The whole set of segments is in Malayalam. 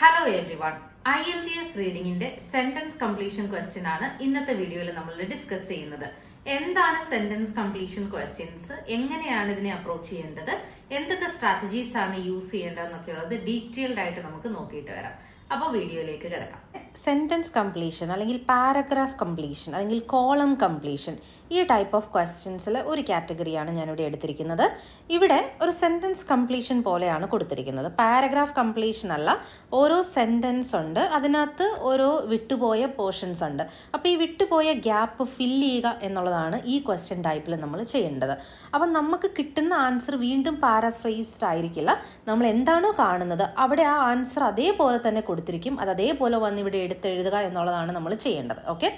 Hello everyone IELTS റീഡിംഗിന്റെ സെന്റൻസ് കംപ്ലീഷൻ ക്വസ്റ്റ്യൻ ആണ് ഇന്നത്തെ വീഡിയോയിൽ നമ്മൾ ഡിസ്കസ് ചെയ്യുന്നത്. എന്താണ് സെന്റൻസ് കംപ്ലീഷൻ ക്വസ്റ്റ്യൻസ് എങ്ങനെയാണ് ഇതിനെ അപ്രോച്ച് ചെയ്യേണ്ടത്? എന്തൊക്കെ സ്ട്രാറ്റജീസ് ആണ് യൂസ് ചെയ്യേണ്ടതെന്നൊക്കെയുള്ളത് ഡീറ്റെയിൽഡ് ആയിട്ട് നമുക്ക് നോക്കിയിട്ട് വരാം. അപ്പോൾ വീഡിയോയിലേക്ക് കിടക്കാം. സെന്റൻസ് കംപ്ലീഷൻ അല്ലെങ്കിൽ പാരഗ്രാഫ് കംപ്ലീഷൻ അല്ലെങ്കിൽ കോളം കംപ്ലീഷൻ ഈ ടൈപ്പ് ഓഫ് ക്വസ്റ്റ്യൻസിൽ ഒരു കാറ്റഗറിയാണ് ഞാനിവിടെ എടുത്തിരിക്കുന്നത്. ഇവിടെ ഒരു സെന്റൻസ് കംപ്ലീഷൻ പോലെയാണ് കൊടുത്തിരിക്കുന്നത്. പാരഗ്രാഫ് കംപ്ലീഷൻ അല്ല ഓരോ സെന്റൻസ് ഉണ്ട് അതിനകത്ത് ഓരോ വിട്ടുപോയ പോർഷൻസ് ഉണ്ട്. അപ്പോൾ ഈ വിട്ടുപോയ ഗ്യാപ്പ് ഫില്ല് ചെയ്യുക എന്നുള്ളതാണ് ഈ ക്വസ്റ്റ്യൻ ടൈപ്പിൽ നമ്മൾ ചെയ്യേണ്ടത്. അപ്പം നമുക്ക് കിട്ടുന്ന ആൻസർ വീണ്ടും പാരഫ്രൈസ്ഡ് ആയിരിക്കില്ല. നമ്മൾ എന്താണോ കാണുന്നത് അവിടെ ആ ആൻസർ അതേപോലെ തന്നെ കൊടുത്തിരിക്കും. അത് അതേപോലെ വന്ന് ഇവിടെ എടുത്തെഴുതുക എന്നുള്ളതാണ് നമ്മൾ ചെയ്യേണ്ടത്. ഓക്കെ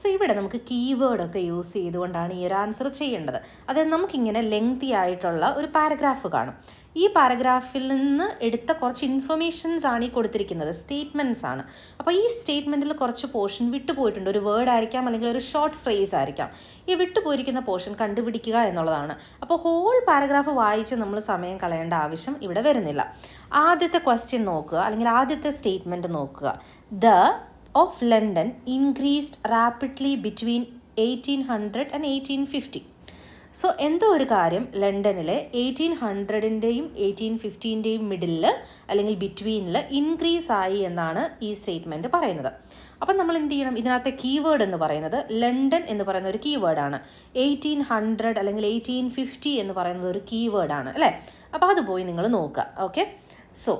സോ ഇവിടെ നമുക്ക് കീവേഡൊക്കെ യൂസ് ചെയ്തുകൊണ്ടാണ് ഈ ഒരു ആൻസർ ചെയ്യേണ്ടത്. അതായത് നമുക്കിങ്ങനെ ലെങ്തി ആയിട്ടുള്ള ഒരു പാരഗ്രാഫ് കാണും. ഈ പാരഗ്രാഫിൽ നിന്ന് എടുത്ത കുറച്ച് ഇൻഫർമേഷൻസ് ആണ് ഈ കൊടുത്തിരിക്കുന്നത്. സ്റ്റേറ്റ്മെന്റ്സ് ആണ്. അപ്പോൾ ഈ സ്റ്റേറ്റ്മെന്റിൽ കുറച്ച് പോർഷൻ വിട്ടുപോയിട്ടുണ്ട്. ഒരു വേർഡ് ആയിരിക്കാം അല്ലെങ്കിൽ ഒരു ഷോർട്ട് ഫ്രേസ് ആയിരിക്കാം. ഈ വിട്ടുപോയിരിക്കുന്ന പോർഷൻ കണ്ടുപിടിക്കുക എന്നുള്ളതാണ്. അപ്പോൾ ഹോൾ പാരഗ്രാഫ് വായിച്ച് നമ്മൾ സമയം കളയേണ്ട ആവശ്യം ഇവിടെ വരുന്നില്ല. ആദ്യത്തെ ക്വസ്റ്റ്യൻ നോക്കുക അല്ലെങ്കിൽ ആദ്യത്തെ സ്റ്റേറ്റ്മെന്റ് നോക്കുക. The of London increased rapidly between eighteen hundred and eighteen fifty so എന്തോ ഒരു കാര്യം ലണ്ടനിലെ എയ്റ്റീൻ ഹൺഡ്രഡിന്റെയും എയ്റ്റീൻ ഫിഫ്റ്റീന്റെയും മിഡിലിൽ അല്ലെങ്കിൽ ബിറ്റ്വീനിൽ ഇൻക്രീസ് ആയി എന്നാണ് ഈ സ്റ്റേറ്റ്മെന്റ് പറയുന്നത്. അപ്പം നമ്മൾ എന്ത് ചെയ്യണം? ഇതിനകത്തെ കീവേഡ് എന്ന് പറയുന്നത് ലണ്ടൻ എന്ന് പറയുന്ന ഒരു കീവേഡാണ് എയ്റ്റീൻ ഹൺഡ്രഡ് അല്ലെങ്കിൽ എയ്റ്റീൻ ഫിഫ്റ്റി എന്ന് പറയുന്നത് ഒരു കീവേഡാണ് അല്ലേ? അപ്പോൾ അത് പോയി നിങ്ങൾ നോക്കുക ഓക്കെ സോ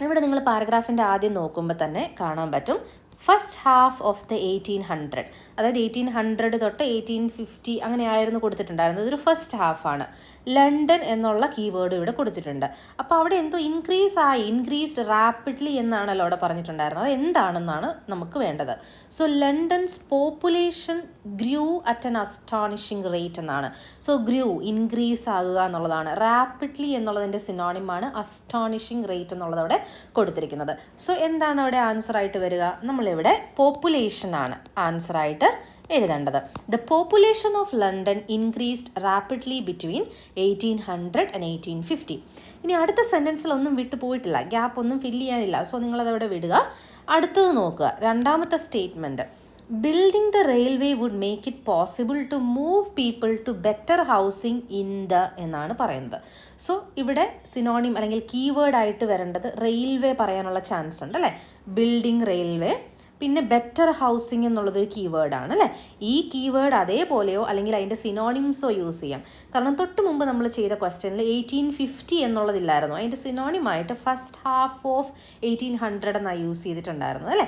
ഇവിടെ നിങ്ങൾ പാരഗ്രാഫിന്റെ ആദ്യം നോക്കുമ്പോൾ തന്നെ കാണാൻ പറ്റും. First half of the eighteen hundred അതായത് എയ്റ്റീൻ ഹൺഡ്രഡ് തൊട്ട് എയ്റ്റീൻ ഫിഫ്റ്റി അങ്ങനെയായിരുന്നു കൊടുത്തിട്ടുണ്ടായിരുന്നത്. ഇതൊരു ഫസ്റ്റ് ഹാഫാണ് ലണ്ടൻ എന്നുള്ള കീവേഡ് ഇവിടെ കൊടുത്തിട്ടുണ്ട്. അപ്പോൾ അവിടെ എന്തോ ഇൻക്രീസ് ആയി ഇൻക്രീസ്ഡ് റാപ്പിഡ്ലി എന്നാണല്ലോ അവിടെ പറഞ്ഞിട്ടുണ്ടായിരുന്നത്. അത് എന്താണെന്നാണ് നമുക്ക് വേണ്ടത്. So London's population grew at an astonishing rate എന്നാണ്. സോ ഗ്രൂ ഇൻക്രീസ് ആകുക എന്നുള്ളതാണ്. റാപ്പിഡ്ലി എന്നുള്ളതിന്റെ സിനോണിമാണ് അസ്റ്റാണിഷിങ് റേറ്റ് എന്നുള്ളത് അവിടെ കൊടുത്തിരിക്കുന്നത്. സോ എന്താണ് അവിടെ ആൻസർ ആയിട്ട് വരിക? നമ്മളിവിടെ പോപ്പുലേഷൻ ആണ് ആൻസർ ആയിട്ട് എഴുതേണ്ടത്. The population of London increased rapidly between eighteen hundred and eighteen fifty ഇനി അടുത്ത സെന്റൻസിൽ ഒന്നും വിട്ടു പോയിട്ടില്ല. ഗ്യാപ്പ് ഒന്നും ഫില്ല് ചെയ്യാനില്ല. സോ നിങ്ങളതവിടെ വിടുക. അടുത്തത് നോക്കുക. രണ്ടാമത്തെ statement building the railway would make it possible to move people to better housing in the എന്നാണ് പറയുന്നത്. സോ ഇവിടെ സിനോണിം അല്ലെങ്കിൽ കീവേഡായിട്ട് വരേണ്ടത് റെയിൽവേ പറയാനുള്ള ചാൻസ് ഉണ്ട് അല്ലേ ബിൽഡിംഗ് റെയിൽവേ പിന്നെ ബെറ്റർ ഹൗസിംഗ് എന്നുള്ളതൊരു കീവേഡാണ് അല്ലേ? ഈ കീവേഡ് അതേപോലെയോ അല്ലെങ്കിൽ അതിന്റെ സിനോണിംസോ യൂസ് ചെയ്യാം. കാരണം തൊട്ട് മുമ്പ് നമ്മൾ ചെയ്ത ക്വസ്റ്റ്യനിൽ എയ്റ്റീൻ ഫിഫ്റ്റി എന്നുള്ളതില്ലായിരുന്നു. അതിന്റെ സിനോണിമായിട്ട് first half of eighteen hundred എന്നാണ് യൂസ് ചെയ്തിട്ടുണ്ടായിരുന്നത് അല്ലേ?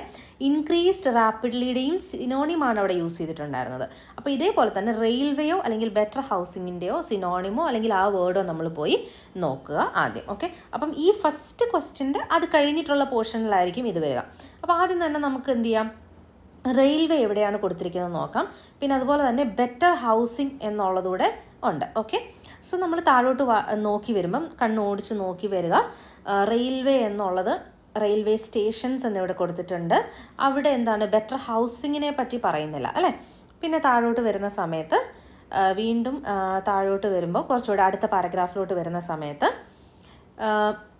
ഇൻക്രീസ്ഡ് റാപ്പിഡ്ലിയുടെയും സിനോണിമാണ് അവിടെ യൂസ് ചെയ്തിട്ടുണ്ടായിരുന്നത്. അപ്പോൾ ഇതേപോലെ തന്നെ റെയിൽവേയോ അല്ലെങ്കിൽ ബെറ്റർ ഹൗസിങ്ങിന്റെയോ സിനോണിമോ അല്ലെങ്കിൽ ആ വേർഡോ നമ്മൾ പോയി നോക്കുക ആദ്യം ഓക്കെ അപ്പം ഈ ഫസ്റ്റ് ക്വസ്റ്റ്യന്റെ അത് കഴിഞ്ഞിട്ടുള്ള പോർഷനിലായിരിക്കും ഇത് വരിക. അപ്പോൾ ആദ്യം തന്നെ നമുക്ക് എന്ത് ചെയ്യാം റെയിൽവേ എവിടെയാണ് കൊടുത്തിരിക്കുന്നത് നോക്കാം. പിന്നെ അതുപോലെ തന്നെ ബെറ്റർ ഹൗസിംഗ് എന്നുള്ളതൂടെ ഉണ്ട്. ഓക്കെ? സോ നമ്മൾ താഴോട്ട് നോക്കി വരുമ്പം കണ്ണോടിച്ച് നോക്കി വരിക. റെയിൽവേ എന്നുള്ളത് റെയിൽവേ സ്റ്റേഷൻസ് എന്നിവിടെ കൊടുത്തിട്ടുണ്ട്. അവിടെ എന്താണ്? ബെറ്റർ ഹൗസിങ്ങിനെ പറ്റി പറയുന്നില്ല അല്ലേ? പിന്നെ താഴോട്ട് വരുന്ന സമയത്ത് വീണ്ടും താഴോട്ട് വരുമ്പോൾ കുറച്ചുകൂടെ അടുത്ത പാരഗ്രാഫിലോട്ട് വരുന്ന സമയത്ത്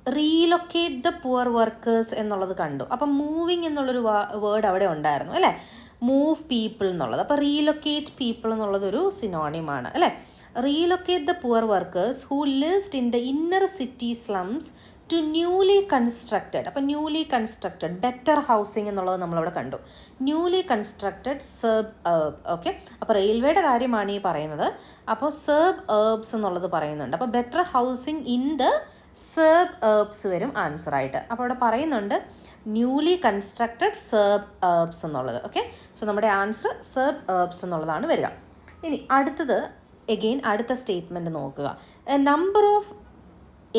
റീലൊക്കേറ്റ് ദ പുവർ വർക്കേഴ്സ് എന്നുള്ളത് കണ്ടു. അപ്പം മൂവിങ് എന്നുള്ളൊരു വേർഡ് അവിടെ ഉണ്ടായിരുന്നു അല്ലേ? മൂവ് പീപ്പിൾ എന്നുള്ളത്. അപ്പോൾ റീലൊക്കേറ്റ് പീപ്പിൾ എന്നുള്ളതൊരു സിനോണിമാണ് അല്ലേ? Relocate the poor workers who lived in the inner city slums to newly constructed അപ്പോൾ ന്യൂലി കൺസ്ട്രക്റ്റഡ് ബെറ്റർ ഹൗസിംഗ് എന്നുള്ളത് നമ്മളവിടെ കണ്ടു. Newly constructed suburb okay അപ്പോൾ റെയിൽവേയുടെ കാര്യമാണ് ഈ പറയുന്നത്. അപ്പോൾ സെർബ് ഏർബ്സ് എന്നുള്ളത് പറയുന്നുണ്ട്. അപ്പോൾ better housing in the suburbs വരും ആൻസർ ആയിട്ട്. അപ്പോൾ അവിടെ പറയുന്നുണ്ട് ന്യൂലി കൺസ്ട്രക്റ്റഡ് സെർബ് ഏർബ്സ് എന്നുള്ളത്. ഓക്കെ സോ നമ്മുടെ ആൻസർ സെർബ് ഏർബ്സ് എന്നുള്ളതാണ് വരിക. ഇനി അടുത്തത് എഗെയിൻ അടുത്ത സ്റ്റേറ്റ്മെന്റ് നോക്കുക. Number of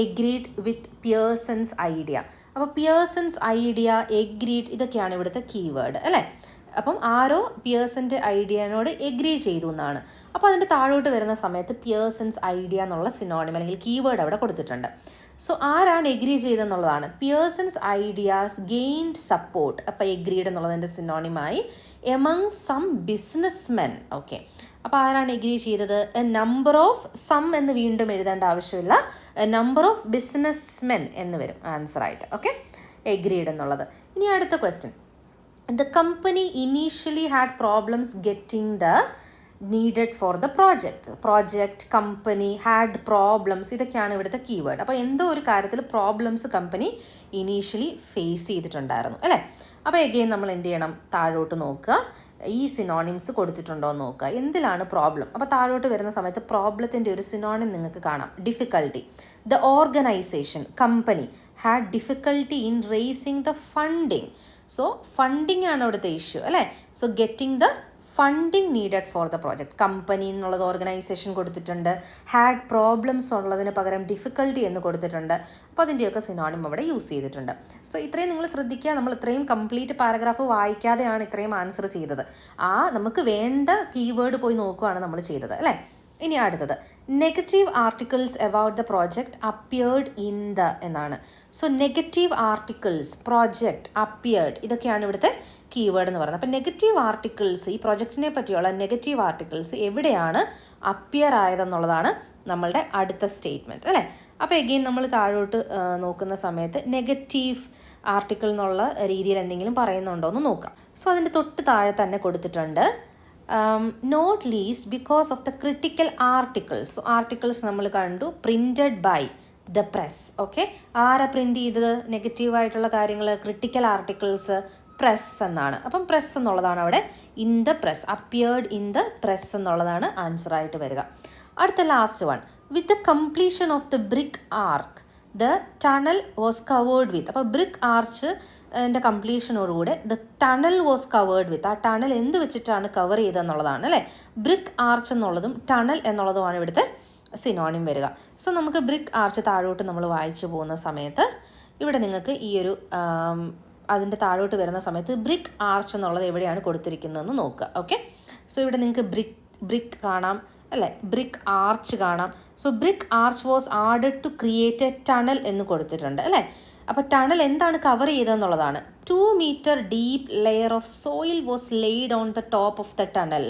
agreed with Pearson's idea അപ്പോൾ പിയേഴ്സൺസ് ഐഡിയ എഗ്രീഡ് ഇതൊക്കെയാണ് ഇവിടുത്തെ കീവേഡ് അല്ലേ? അപ്പം ആരോ പിയേഴ്സന്റെ ഐഡിയനോട് എഗ്രി ചെയ്തു എന്നാണ്. അപ്പോൾ അതിന്റെ താഴോട്ട് വരുന്ന സമയത്ത് പിയേഴ്സൺസ് ഐഡിയ എന്നുള്ള സിനോണിം അല്ലെങ്കിൽ കീവേഡ് അവിടെ കൊടുത്തിട്ടുണ്ട്. സോ ആരാണ് എഗ്രി ചെയ്തെന്നുള്ളതാണ്. പിയേഴ്സൺസ് ഐഡിയാസ് ഗെയിൻഡ് സപ്പോർട്ട് അപ്പോൾ എഗ്രീഡ് എന്നുള്ളതിന്റെ സിനോണിമായി among some business men okay അപ്പോൾ ആരാണ് എഗ്രി ചെയ്തത്? എ നമ്പർ ഓഫ് സം എന്ന് വീണ്ടും എഴുതേണ്ട ആവശ്യമില്ല. നമ്പർ ഓഫ് ബിസിനസ് മെൻ എന്ന് വരും ആൻസർ ആയിട്ട്. ഓക്കെ എഗ്രീഡ് എന്നുള്ളത് ഇനി അടുത്ത question the company initially had problems getting the needed for the project project company had problems ഇതൊക്കെയാണ് ഇവിടുത്തെ കീവേഡ് അപ്പോൾ എന്തോ ഒരു കാര്യത്തിൽ പ്രോബ്ലംസ് കമ്പനി ഇനീഷ്യലി ഫേസ് ചെയ്തിട്ടുണ്ടായിരുന്നു അല്ലേ? അപ്പോൾ എഗെയിൻ നമ്മൾ എന്ത് ചെയ്യണം? താഴോട്ട് നോക്കുക. ഈ സിനോണിംസ് കൊടുത്തിട്ടുണ്ടോ എന്ന് നോക്കുക. എന്തിലാണ് പ്രോബ്ലം അപ്പോൾ താഴോട്ട് വരുന്ന സമയത്ത് പ്രോബ്ലത്തിന്റെ ഒരു സിനോണിം നിങ്ങൾക്ക് കാണാം. Difficulty the organisation company had difficulty in raising the funding so funding ആണ് അവിടുത്തെ ഇഷ്യൂ അല്ലേ? So getting the funding needed for the project company എന്നുള്ളത് ഓർഗനൈസേഷൻ കൊടുത്തിട്ടുണ്ട്. ഹാഡ് പ്രോബ്ലംസ് ഉള്ളതിന് പകരം ഡിഫിക്കൽട്ടി എന്ന് കൊടുത്തിട്ടുണ്ട്. അപ്പോൾ അതിന്റെയൊക്കെ സിനോണിം അവിടെ യൂസ് ചെയ്തിട്ടുണ്ട്. സോ ഇത്രയും നിങ്ങൾ ശ്രദ്ധിക്കുക. നമ്മൾ ഇത്രയും കംപ്ലീറ്റ് പാരഗ്രാഫ് വായിക്കാതെയാണ് ഇത്രയും ആൻസർ ചെയ്തത്. ആ നമുക്ക് വേണ്ട കീവേഡ് പോയി നോക്കുകയാണ് നമ്മൾ ചെയ്തത് അല്ലേ? ഇനി അടുത്തത്. Negative articles about the project appeared in the എന്നാണ്. So negative articles project appeared ഇതൊക്കെയാണ് ഇവിടുത്തെ കീവേഡ് എന്ന് പറയുന്നത്. അപ്പം നെഗറ്റീവ് ആർട്ടിക്കിൾസ് ഈ പ്രൊജക്റ്റിനെ പറ്റിയുള്ള നെഗറ്റീവ് ആർട്ടിക്കിൾസ് എവിടെയാണ് അപ്പിയർ ആയതെന്നുള്ളതാണ് നമ്മളുടെ അടുത്ത സ്റ്റേറ്റ്മെന്റ് അല്ലേ? അപ്പോൾ എഗെയിൻ നമ്മൾ താഴോട്ട് നോക്കുന്ന സമയത്ത് നെഗറ്റീവ് ആർട്ടിക്കിൾ എന്നുള്ള രീതിയിൽ എന്തെങ്കിലും പറയുന്നുണ്ടോ എന്ന് നോക്കാം. സോ അതിന്റെ തൊട്ട് താഴെ തന്നെ കൊടുത്തിട്ടുണ്ട് not least because of the critical articles articles നമ്മൾ കണ്ടു printed by the press okay ആരാ പ്രിന്റ് ചെയ്തത്? നെഗറ്റീവായിട്ടുള്ള കാര്യങ്ങൾ ക്രിട്ടിക്കൽ ആർട്ടിക്കിൾസ് പ്രസ് എന്നാണ്. അപ്പം പ്രസ് എന്നുള്ളതാണ് അവിടെ in the press appeared in the press എന്നുള്ളതാണ് ആൻസർ ആയിട്ട് വരിക. അടുത്ത last one with the completion of the brick arch the tunnel was covered with അപ്പോൾ ബ്രിക്ക് ആർച്ച് എന്റെ കംപ്ലീഷനോടുകൂടെ the tunnel was covered with ആ ടണൽ എന്ത് വെച്ചിട്ടാണ് കവർ ചെയ്തതെന്നുള്ളതാണ് അല്ലേ? ബ്രിക്ക് ആർച്ച് എന്നുള്ളതും ടണൽ എന്നുള്ളതുമാണ് ഇവിടുത്തെ സിനോണിം വരിക. സോ നമുക്ക് ബ്രിക്ക് ആർച്ച് താഴോട്ട് നമ്മൾ വായിച്ചു പോകുന്ന സമയത്ത് ഇവിടെ നിങ്ങൾക്ക് ഈ ഒരു അതിന്റെ താഴോട്ട് വരുന്ന സമയത്ത് ബ്രിക്ക് ആർച്ച് എന്നുള്ളത് എവിടെയാണ് കൊടുത്തിരിക്കുന്നതെന്ന് നോക്കുക. ഓക്കെ സോ ഇവിടെ നിങ്ങൾക്ക് ബ്രിക്ക് ബ്രിക്ക് കാണാം അല്ലേ? ബ്രിക്ക് ആർച്ച് കാണാം. So brick arch was added to create a tunnel എന്ന് കൊടുത്തിട്ടുണ്ട് അല്ലേ? അപ്പോൾ ടണൽ എന്താണ് cover ചെയ്തതെന്നുള്ളതാണ്. Two metre deep layer of soil was laid on the top of the tunnel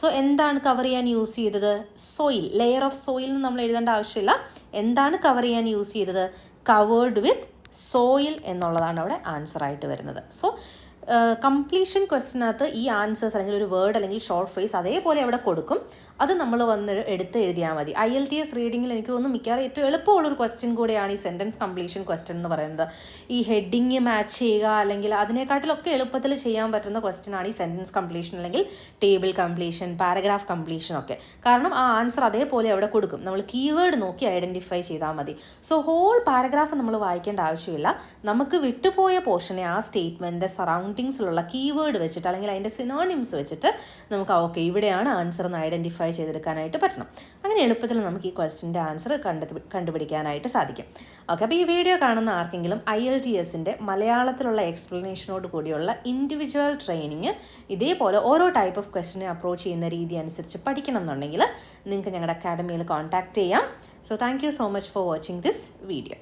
so എന്താണ് കവർ ചെയ്യാൻ യൂസ് ചെയ്തത്? സോയിൽ ലെയർ ഓഫ് സോയിൽ നമ്മൾ എഴുതേണ്ട ആവശ്യമില്ല. എന്താണ് കവർ ചെയ്യാൻ യൂസ് ചെയ്തത്? കവേർഡ് വിത്ത് സോയിൽ എന്നുള്ളതാണ് അവിടെ ആൻസർ ആയിട്ട് വരുന്നത്. സോ കംപ്ലീഷൻ ക്വസ്റ്റിനകത്ത് ഈ ആൻസേഴ്സ് അല്ലെങ്കിൽ ഒരു വേർഡ് അല്ലെങ്കിൽ ഷോർട്ട് ഫ്രേസ് അതേപോലെ അവിടെ കൊടുക്കും. അത് നമ്മൾ വന്ന് എടുത്ത് എഴുതിയാൽ മതി. ഐ എൽ ടി എസ് റീഡിങ്ങിൽ എനിക്ക് തോന്നുന്നു മിക്കവാറും ഏറ്റവും എളുപ്പമുള്ളൊരു ക്വസ്റ്റ്യൻ കൂടെയാണ് ഈ സെന്റൻസ് കംപ്ലീഷൻ ക്വസ്റ്റ്യൻ എന്ന് പറയുന്നത്. ഈ ഹെഡിങ് മാച്ച് ചെയ്യുക അല്ലെങ്കിൽ അതിനെക്കാട്ടിലൊക്കെ എളുപ്പത്തിൽ ചെയ്യാൻ പറ്റുന്ന ക്വസ്റ്റ്യൻ ആണ് ഈ സെന്റൻസ് കംപ്ലീഷൻ അല്ലെങ്കിൽ ടേബിൾ കംപ്ലീഷൻ പാരഗ്രാഫ് കംപ്ലീഷൻ ഒക്കെ. കാരണം ആ ആൻസർ അതേപോലെ അവിടെ കൊടുക്കും. നമ്മൾ കീവേഡ് നോക്കി ഐഡന്റിഫൈ ചെയ്താൽ മതി. സോ ഹോൾ പാരഗ്രാഫ് നമ്മൾ വായിക്കേണ്ട ആവശ്യമില്ല. നമുക്ക് വിട്ടുപോയ പോർഷനെ ആ സ്റ്റേറ്റ്മെന്റ് സറൗണ്ടിങ്സിലുള്ള കീവേഡ് വെച്ചിട്ട് അല്ലെങ്കിൽ അതിന്റെ സിനോണിംസ് വെച്ചിട്ട് നമുക്ക് ഓക്കെ ഇവിടെയാണ് ആൻസർ എന്ന് ഐഡന്റിഫൈ ചെയ്തെടുക്കാനായിട്ട് പറ്റണം. അങ്ങനെ എളുപ്പത്തിൽ നമുക്ക് ഈ ക്വസ്റ്റിന്റെ ആൻസർ കണ്ടു കണ്ടുപിടിക്കാനായിട്ട് സാധിക്കും. ഓക്കെ അപ്പോൾ ഈ വീഡിയോ കാണുന്ന ആർക്കെങ്കിലും ഐ എൽ ടി എസിന്റെ മലയാളത്തിലുള്ള എക്സ്പ്ലനേഷനോട് കൂടിയുള്ള ഇൻഡിവിജ്വൽ ട്രെയിനിങ് ഇതേപോലെ ഓരോ ടൈപ്പ് ഓഫ് ക്വസ്റ്റിനെ അപ്രോച്ച് ചെയ്യുന്ന രീതി അനുസരിച്ച് പഠിക്കണം എന്നുണ്ടെങ്കിൽ നിങ്ങൾക്ക് ഞങ്ങളുടെ അക്കാഡമിയിൽ കോൺടാക്റ്റ് ചെയ്യാം. So thank you so much for watching this video